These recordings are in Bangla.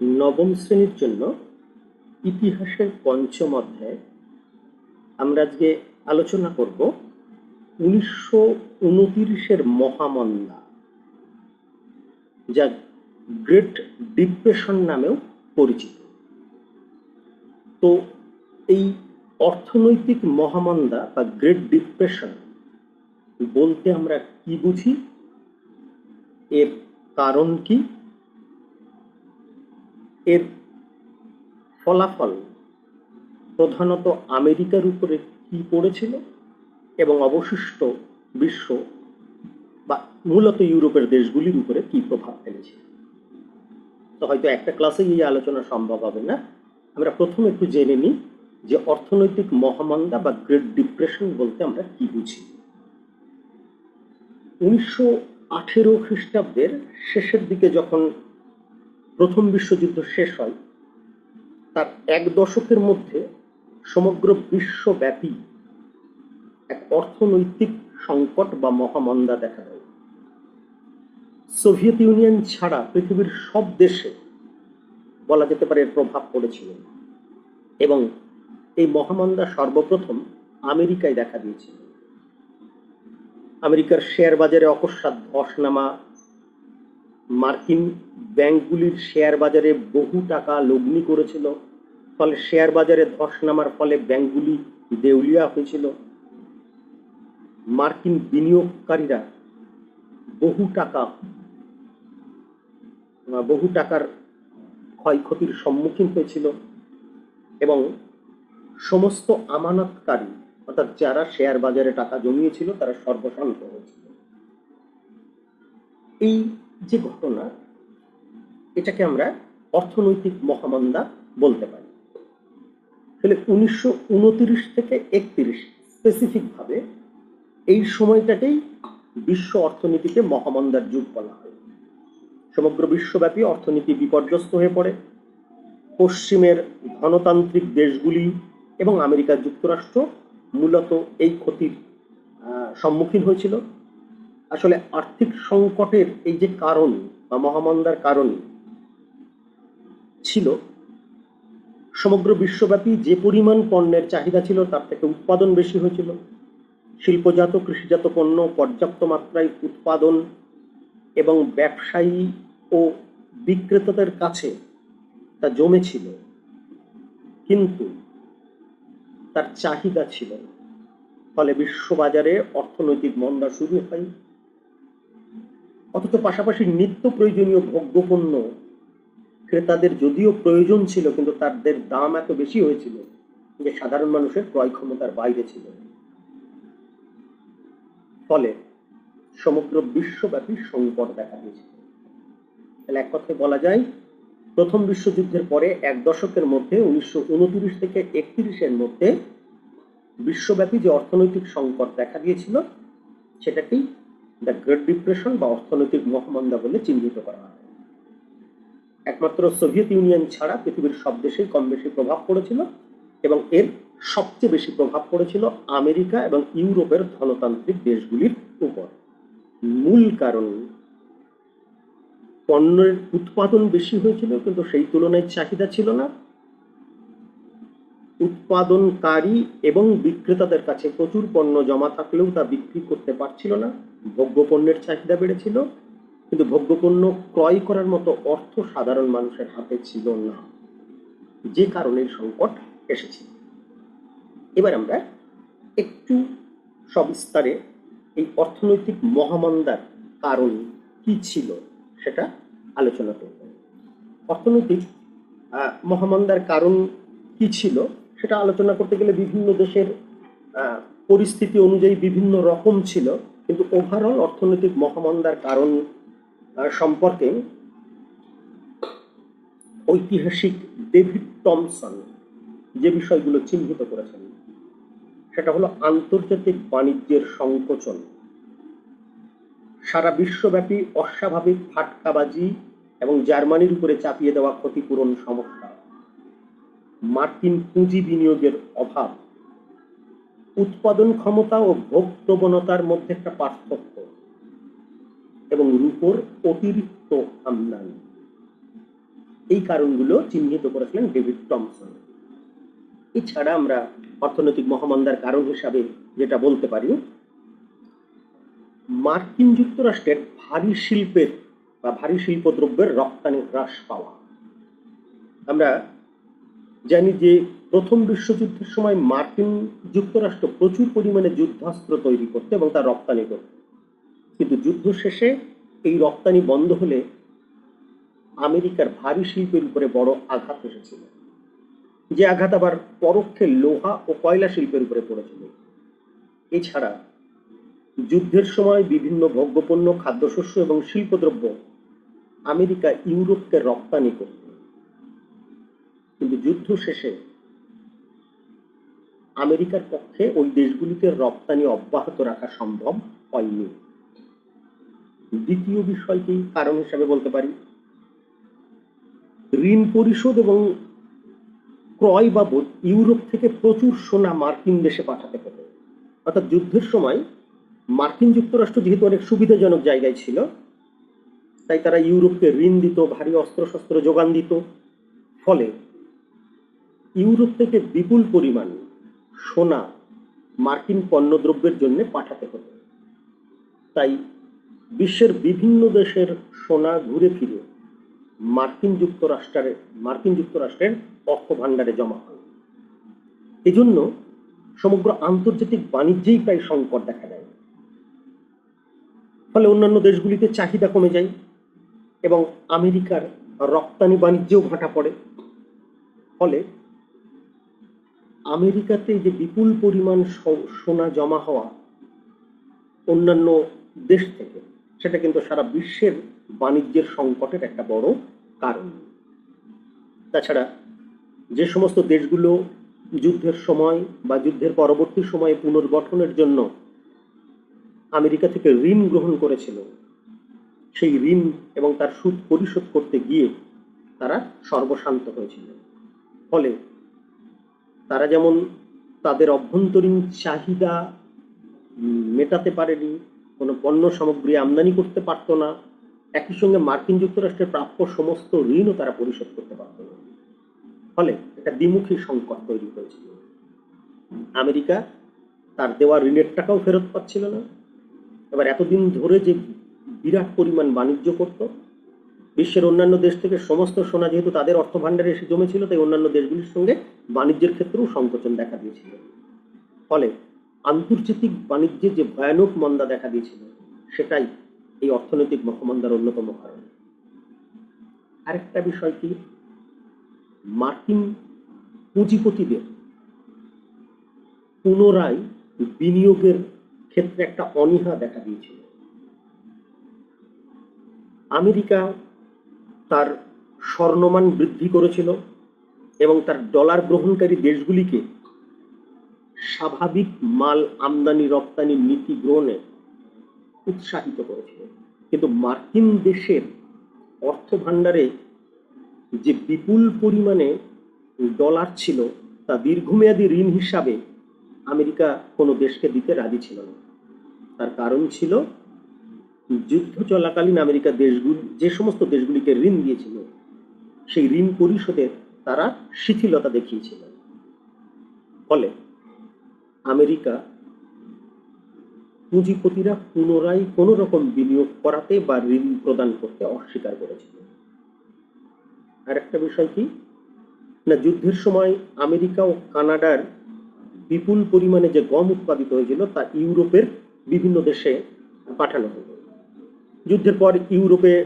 নবম শ্রেণির জন্য ইতিহাসের পঞ্চম অধ্যায় আমরা আজকে আলোচনা করব উনিশশো উনতিরিশের মহামন্দা, যা গ্রেট ডিপ্রেশন নামেও পরিচিত। তো এই অর্থনৈতিক মহামন্দা বা গ্রেট ডিপ্রেশন বলতে আমরা কি বুঝি? এর কারণ কি? এর ফলাফল প্রধানত আমেরিকার উপরে কি পড়েছিল এবং অবশিষ্ট বিশ্ব বা মূলত ইউরোপের দেশগুলির উপরে কি প্রভাব ফেলেছে? তো হয়তো একটা ক্লাসেই এই আলোচনা সম্ভব হবে না। আমরা প্রথম একটু জেনে নিই যে অর্থনৈতিক মহামন্দা বা গ্রেট ডিপ্রেশন বলতে আমরা কি বুঝি। উনিশশো আঠেরো খ্রিস্টাব্দের শেষের দিকে যখন প্রথম বিশ্বযুদ্ধ শেষ হয়, তার এক দশকের মধ্যে সমগ্র বিশ্বব্যাপী এক অর্থনৈতিক সংকট বা মহামন্দা দেখা দেয়। সোভিয়েত ইউনিয়ন ছাড়া পৃথিবীর সব দেশে বলা যেতে পারে এর প্রভাব পড়েছিল এবং এই মহামন্দা সর্বপ্রথম আমেরিকায় দেখা দিয়েছিল। আমেরিকার শেয়ার বাজারে অকস্মাৎ ধস নামা মার্কিন ব্যাংকগুলির শেয়ার বাজারে বহু টাকা লগ্নি করেছিল, ফলে শেয়ার বাজারে ধস নামার ফলে ব্যাংকগুলি দেউলিয়া হয়েছিল। মার্কিন বিনিয়োগকারীরা বহু টাকা, বহু টাকার ক্ষয়ক্ষতির সম্মুখীন হয়েছিল এবং সমস্ত আমানতকারী, অর্থাৎ যারা শেয়ার বাজারে টাকা জমিয়েছিল, তারা সর্বশান্ত হয়েছিল। এই যে ঘটনা, এটাকে আমরা অর্থনৈতিক মহামন্দা বলতে পারি। তাহলে উনিশশো উনত্রিশ থেকে একত্রিশ স্পেসিফিক ভাবে এই সময়টাকেই বিশ্ব অর্থনীতিতে মহামন্দার যুগ বলা হয়। সমগ্র বিশ্বব্যাপী অর্থনীতি বিপর্যস্ত হয়ে পড়ে। পশ্চিমের গণতান্ত্রিক দেশগুলি এবং আমেরিকা যুক্তরাষ্ট্র মূলত এই ক্ষতির সম্মুখীন হয়েছিল। আসলে আর্থিক সংকটের এই যে কারণ বা মহামন্দার কারণ ছিল, সমগ্র বিশ্বব্যাপী যে পরিমাণ পণ্যের চাহিদা ছিল তার থেকে উৎপাদন বেশি হয়েছিল। শিল্পজাত, কৃষিজাত পণ্য, পর্যাপ্ত মাত্রায় উৎপাদন এবং ব্যবসায়ী ও বিক্রেতাদের কাছে তা জমেছিল। কিন্তু তার চাহিদা ছিল। ফলে বিশ্ববাজারে অর্থনৈতিক মন্দা শুরু হয়। অথচ পাশাপাশি নিত্য প্রয়োজনীয় ভোগ্যপণ্য ক্রেতাদের যদিও প্রয়োজন ছিল, কিন্তু তাদের দাম এত বেশি হয়েছিল যে সাধারণ মানুষের ক্রয় ক্ষমতার বাইরে ছিল। ফলে সমগ্র বিশ্বব্যাপী সংকট দেখা দিয়েছিল তাহলে এক কথায় বলা যায়, প্রথম বিশ্বযুদ্ধের পরে এক দশকের মধ্যে, উনিশশো উনত্রিশ থেকে একত্রিশের মধ্যে বিশ্বব্যাপী যে অর্থনৈতিক সংকট দেখা দিয়েছিল, সেটাকেই দ্য গ্রেট ডিপ্রেশন বা অর্থনৈতিক মহামন্দা বলে চিহ্নিত করা হয়। একমাত্র সোভিয়েত ইউনিয়ন ছাড়া পৃথিবীর সব দেশেই কম বেশি প্রভাব পড়েছিল এবং এর সবচেয়ে বেশি প্রভাব পড়েছিল আমেরিকা এবং ইউরোপের ধনতান্ত্রিক দেশগুলির উপর। মূল কারণ, পণ্যের উৎপাদন বেশি হয়েছিল, কিন্তু সেই তুলনায় চাহিদা ছিল না। উৎপাদনকারী এবং বিক্রেতাদের কাছে প্রচুর পণ্য জমা থাকলেও তা বিক্রি করতে পারছিল না। ভোগ্যপণ্যের চাহিদা বেড়েছিল, কিন্তু ভোগ্যপণ্য ক্রয় করার মতো অর্থ সাধারণ মানুষের হাতে ছিল না, যে কারণে সংকট এসেছে। এবার আমরা একটু সবিস্তারে এই অর্থনৈতিক মহামন্দার কারণ কি ছিল সেটা আলোচনা করব। অর্থনৈতিক মহামন্দার কারণ কি ছিল সেটা আলোচনা করতে গেলে বিভিন্ন দেশের পরিস্থিতি অনুযায়ী বিভিন্ন রকম ছিল। কিন্তু ওভারঅল অর্থনৈতিক মহামন্দার কারণ সম্পর্কে ঐতিহাসিক ডেভিড টমসন যে বিষয়গুলো চিহ্নিত করেছেন, সেটা হলো আন্তর্জাতিক বাণিজ্যের সংকোচন। সারা বিশ্বব্যাপী অস্বাভাবিক ফাটকাবাজি এবং জার্মানির উপরে চাপিয়ে দেওয়া ক্ষতিপূরণ সমস্যা। মার্কিন পুঁজি বিনিয়োগের অভাব। উৎপাদন ক্ষমতা ও ভোগ প্রবণতার মধ্যে একটা পার্থক্য এবং রূপর অতিরিক্ত আমদানি। এই কারণগুলো চিহ্নিত করেছিলেন ডেভিড টমসন। এছাড়া আমরা অর্থনৈতিক মহামন্দার কারণ হিসাবে যেটা বলতে পারি, মার্কিন যুক্তরাষ্ট্রের ভারী শিল্পের বা ভারী শিল্পদ্রব্যের রপ্তানি হ্রাস পাওয়া। আমরা জানি যে প্রথম বিশ্বযুদ্ধের সময় মার্কিন যুক্তরাষ্ট্র প্রচুর পরিমাণে যুদ্ধাস্ত্র তৈরি করতে এবং তা রপ্তানি করত। কিন্তু যুদ্ধ শেষে এই রপ্তানি বন্ধ হলে আমেরিকার ভারী শিল্পের উপরে বড় আঘাত এসেছিল। যে আঘাত আবার পরোক্ষে লোহা ও কয়লা শিল্পের উপরে পড়েছিল। এছাড়া যুদ্ধের সময় বিভিন্ন ভোগ্যপণ্য, খাদ্যশস্য এবং শিল্পদ্রব্য আমেরিকা ইউরোপকে রপ্তানি করত। কিন্তু যুদ্ধ শেষে আমেরিকার পক্ষে ওই দেশগুলিতে রপ্তানি অব্যাহত রাখা সম্ভব হয়নি। দ্বিতীয় বিষয়টি কারণ হিসাবে বলতে পারি। ঋণ পরিশোধ এবং ক্রয় বাবদ ইউরোপ থেকে প্রচুর সোনা মার্কিন দেশে পাঠাতে হতো অর্থাৎ যুদ্ধের সময় মার্কিন যুক্তরাষ্ট্র যেহেতু অনেক সুবিধাজনক জায়গায় ছিল, তাই তারা ইউরোপকে ঋণ দিত, ভারী অস্ত্রশস্ত্র যোগান দিত। ফলে ইউরোপ থেকে বিপুল পরিমাণ সোনা মার্কিন পণ্যদ্রব্যের জন্য পাঠাতে হতো। তাই বিশ্বের বিভিন্ন দেশের সোনা ঘুরে ফিরে মার্কিন যুক্তরাষ্ট্রের মার্কিন যুক্তরাষ্ট্রের অর্থ ভাণ্ডারে জমা হয় এজন্য সমগ্র আন্তর্জাতিক বাণিজ্যেই প্রায় সংকট দেখা দেয়। ফলে অন্যান্য দেশগুলিতে চাহিদা কমে যায় এবং আমেরিকার রপ্তানি বাণিজ্যেও ভাটা পড়ে। ফলে আমেরিকাতে যে বিপুল পরিমাণ সোনা জমা হওয়া অন্যান্য দেশ থেকে, সেটা কিন্তু সারা বিশ্বের বাণিজ্যের সংকটের একটা বড় কারণ। তাছাড়া যে সমস্ত দেশগুলো যুদ্ধের সময় বা যুদ্ধের পরবর্তী সময়ে পুনর্গঠনের জন্য আমেরিকা থেকে ঋণ গ্রহণ করেছিল, সেই ঋণ এবং তার সুদ পরিশোধ করতে গিয়ে তারা সর্বশান্ত হয়েছিল। ফলে তারা যেমন তাদের অভ্যন্তরীণ চাহিদা মেটাতে পারেনি, কোনো পণ্য সামগ্রী আমদানি করতে পারতো না, একই সঙ্গে মার্কিন যুক্তরাষ্ট্রের প্রাপ্য সমস্ত ঋণও তারা পরিশোধ করতে পারতো না। ফলে একটা দ্বিমুখী সংকট তৈরি হয়েছিল। আমেরিকা তার দেওয়া ঋণের টাকাও ফেরত পাচ্ছিল না। এবার এতদিন ধরে যে বিরাট পরিমাণ বাণিজ্য করত, বিশ্বের অন্যান্য দেশ থেকে সমস্ত সোনা যেহেতু তাদের অর্থ ভাণ্ডারে এসে জমেছিল, তাই অন্যান্য দেশগুলির সঙ্গে বাণিজ্যের ক্ষেত্রেও সংকোচন দেখা দিয়েছিল। ফলে আন্তর্জাতিক বাণিজ্যে যে ভয়ানক মন্দা দেখা দিয়েছিল, সেটাই এই অর্থনৈতিক মহামন্দার অন্যতম কারণ। আরেকটা বিষয় কি? মার্কিন পুঁজিপতিদের পুনরায় বিনিয়োগের ক্ষেত্রে একটা অনীহা দেখা দিয়েছিল। আমেরিকা তার স্বর্ণমান বৃদ্ধি করেছিল এবং তার ডলার গ্রহণকারী দেশগুলিকে স্বাভাবিক মাল আমদানি, রপ্তানি নীতি গ্রহণে উৎসাহিত করেছিল। কিন্তু মার্কিন দেশের অর্থ ভাণ্ডারে যে বিপুল পরিমাণে ডলার ছিল, তা দীর্ঘমেয়াদী ঋণ হিসাবে আমেরিকা কোনো দেশকে দিতে রাজি ছিল না। তার কারণ ছিল যুদ্ধ চলাকালীন আমেরিকা দেশগুলি, যে সমস্ত দেশগুলিকে ঋণ দিয়েছিল, সেই ঋণ পরিশোধে তারা শিথিলতা দেখিয়েছিল। ফলে আমেরিকা পুঁজিপতিরা পুনরায় কোনো রকম বিনিয়োগ করাতে বা ঋণ প্রদান করতে অস্বীকার করেছিল। আরেকটা বিষয় কি? না, যুদ্ধের সময় আমেরিকা ও কানাডার বিপুল পরিমাণে যে গম উৎপাদিত হয়েছিল, তা ইউরোপের বিভিন্ন দেশে পাঠানো হতো যুদ্ধের পর ইউরোপে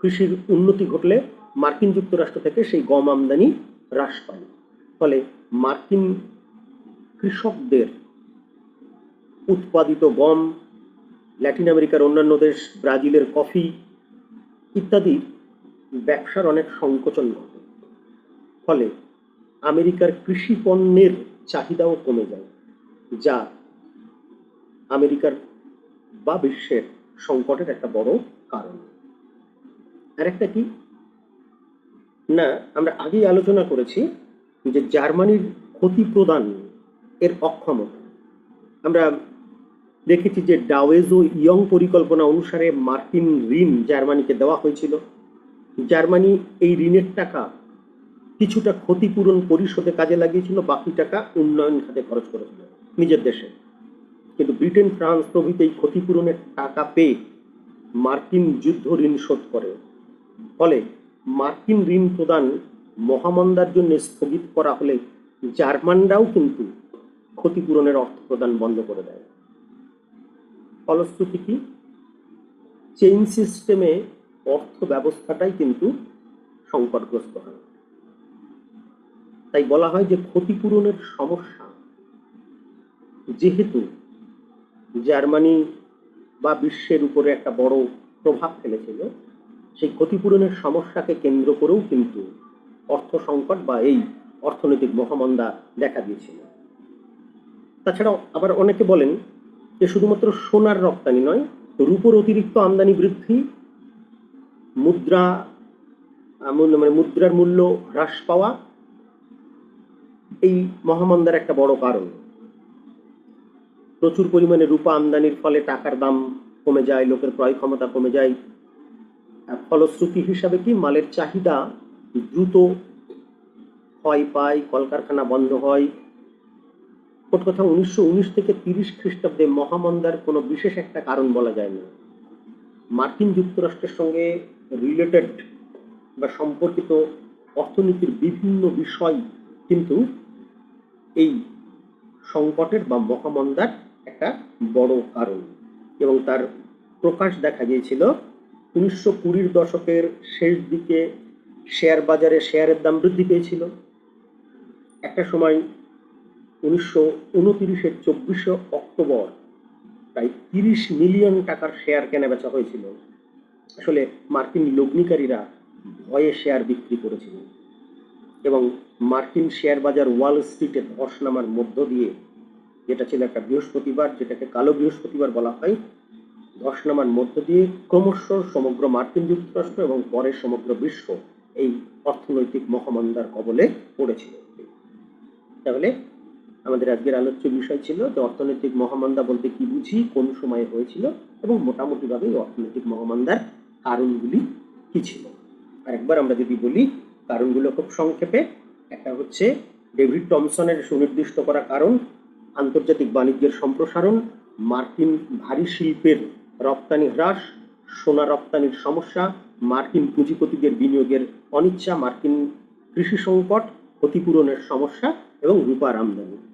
কৃষির উন্নতি ঘটলে মার্কিন যুক্তরাষ্ট্র থেকে সেই গম আমদানি হ্রাস পায়। ফলে মার্কিন কৃষকদের উৎপাদিত গম, ল্যাটিন আমেরিকার অন্যান্য দেশ, ব্রাজিলের কফি ইত্যাদি ব্যবসার অনেক সংকোচন ঘটে। ফলে আমেরিকার কৃষি পণ্যের চাহিদাও কমে যায়, যা আমেরিকার বা বিশ্বের সংকটের একটা বড় কারণ। আর একটা কি? না, আমরা আগেই আলোচনা করেছি যে জার্মানির ক্ষতি প্রদান এর অক্ষমতা। আমরা দেখেছি যে ডাওয়েজো ইয়ং পরিকল্পনা অনুসারে মার্কিন ঋণ জার্মানিকে দেওয়া হয়েছিল। জার্মানি এই ঋণের টাকা কিছুটা ক্ষতিপূরণ পরিশোধে কাজে লাগিয়েছিল, বাকি টাকা উন্নয়ন খাতে খরচ করেছিল নিজের দেশে। কিন্তু ব্রিটেন, ফ্রান্স প্রভৃতি এই ক্ষতিপূরণের টাকা পেয়ে মার্কিন যুদ্ধ ঋণ শোধ করে। ফলে মার্কিন ঋণ প্রদান মহামন্দার জন্য স্থগিত করা হলে জার্মানরাও কিন্তু ক্ষতিপূরণের অর্থ প্রদান বন্ধ করে দেয়। ফলশ্রুতি কি? চেইন সিস্টেমে অর্থ ব্যবস্থাটাই কিন্তু সংকটগ্রস্ত হয়। তাই বলা হয় যে ক্ষতিপূরণের সমস্যা যেহেতু জার্মানি বা বিশ্বের উপরে একটা বড় প্রভাব ফেলেছিল সেই ক্ষতিপূরণের সমস্যাকে কেন্দ্র করেও কিন্তু অর্থ সংকট বা এই অর্থনৈতিক মহামন্দা দেখা দিয়েছিল। তাছাড়া আবার অনেকে বলেন যে শুধুমাত্র সোনার রপ্তানি নয়, রূপোর অতিরিক্ত আমদানি বৃদ্ধি, মুদ্রা মানে মুদ্রার মূল্য হ্রাস পাওয়া, এই মহামন্দার একটা বড় কারণ। প্রচুর পরিমাণে রূপা আমদানির ফলে টাকার দাম কমে যায়, লোকের ক্রয় ক্ষমতা কমে যায় ফলশ্রুতি হিসাবে কি মালের চাহিদা দ্রুত ক্ষয় পায়, কলকারখানা বন্ধ হয়? মোট কথা উনিশশো উনিশ থেকে তিরিশ খ্রিস্টাব্দে মহামন্দার কোনো বিশেষ একটা কারণ বলা যায় না মার্কিন যুক্তরাষ্ট্রের সঙ্গে রিলেটেড বা সম্পর্কিত অর্থনীতির বিভিন্ন বিষয় কিন্তু এই সংকটের বা মহামন্দার একটা বড় কারণ এবং তার প্রকাশ দেখা গিয়েছিল উনিশশো কুড়ির দশকের শেষ দিকে শেয়ার বাজারে শেয়ারের দাম বৃদ্ধি পেয়েছিল। একটা সময় উনিশশো উনতিরিশের চব্বিশে অক্টোবর প্রায় তিরিশ মিলিয়ন টাকার শেয়ার কেনাবেচা হয়েছিল। আসলে মার্কিন লগ্নিকারীরা ভয়ে শেয়ার বিক্রি করেছিল এবং মার্কিন শেয়ার বাজার ওয়াল স্ট্রিটে ধস নামার মধ্য দিয়ে, যেটা ছিল একটা বৃহস্পতিবার, যেটাকে কালো বৃহস্পতিবার বলা হয় ধস নামার মধ্য দিয়ে ক্রমশ সমগ্র মার্কিন যুক্তরাষ্ট্র এবং পরে সমগ্র বিশ্ব এই অর্থনৈতিক মহামন্দার কবলে পড়েছিল। তাহলে আমাদের আজকের আলোচ্য বিষয় ছিল যে অর্থনৈতিক মহামন্দা বলতে কি বুঝি, কোন সময়ে হয়েছিল এবং মোটামুটিভাবে এই অর্থনৈতিক মহামন্দার কারণগুলি কি ছিল? আর একবার আমরা যদি বলি, কারণগুলো খুব সংক্ষেপে। একটা হচ্ছে ডেভিড টমসনের সুনির্দিষ্ট করা কারণ, আন্তর্জাতিক বাণিজ্যের সম্প্রসারণ, মার্কিন ভারী শিল্পের রপ্তানি হ্রাস, সোনা রপ্তানির সমস্যা, মার্কিন পুঁজিপতিদের বিনিয়োগের অনিচ্ছা, মার্কিন কৃষি সংকট, ক্ষতিপূরণের সমস্যা এবং রূপার আমদানি।